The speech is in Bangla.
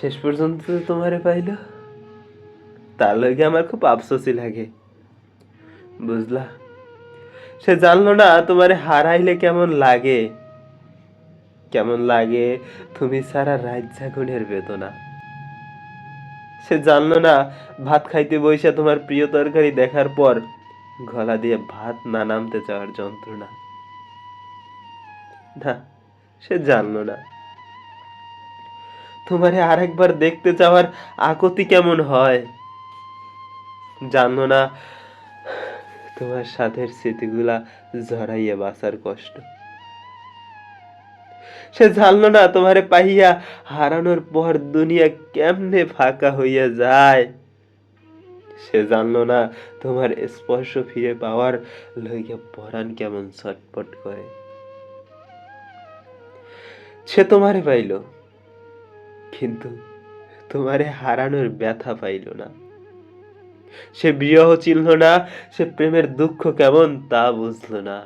শেষ পর্যন্ত তোমারে পাইল? তার লগে আমার খুব আফসোসই লাগে। বুঝলা? সে জানলো না তোমারে হারাইলে কেমন লাগে? কেমন লাগে তুমি সারা রাত জাগনের বেদনা। সে জানলো না ভাত খাইতে বইসা তোমার প্রিয় তরকারি দেখার পর গলা দিয়ে ভাত না নামতে চাওয়ার যন্ত্রণা। না, সে জানলো না। তোমারে আরেকবার দেখতে চাওয়ার আকতি কেমন হয়? জানলো না, তোমার সাথের স্মৃতিগুলা জড়াইয়া বাঁচার কষ্ট। সে জানলো না তোমারে পাইয়া হারানোর পর দুনিয়া কেমনে ফাঁকা হইয়া যায়। সে জানলো না তোমার স্পর্শ ফিরে পাওয়ার লইয়া পরাণ কেমন ছটপট করে। সে তোমারে পাইল। কিন্তু তোমারে হারানোর ব্যথা পাইল না। সে বিরহ চিনল না, সে প্রেমের দুঃখ কেমন তা বুঝল না।